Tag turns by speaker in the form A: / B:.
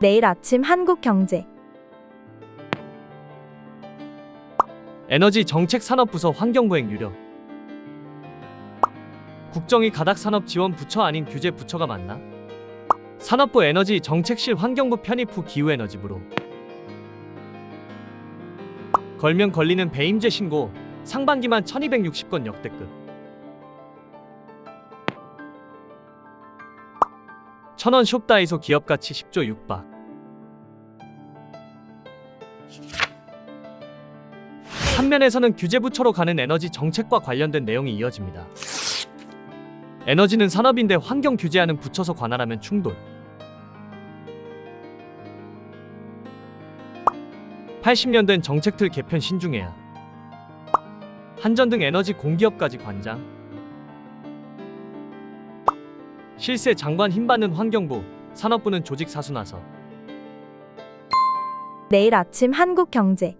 A: 내일 아침 한국경제
B: 에너지 정책 산업부서 환경부행 유려. 국정이 가닥 산업 지원 부처 아닌 규제 부처가 맞나? 산업부 에너지 정책실 환경부 편입 후 기후 에너지부로. 걸면 걸리는 배임죄 신고 상반기만 1260건 역대급. 천원 숍다이소 기업 가치 10조 6박. 한면에서는 규제부처로 가는 에너지 정책과 관련된 내용이 이어집니다. 에너지는 산업인데 환경 규제하는 부처서 관할하면 충돌. 80년 된 정책틀 개편 신중해야. 한전 등 에너지 공기업까지 관장. 실세 장관 힘받는 환경부, 산업부는 조직 사수 나서.
A: 내일 아침 한국경제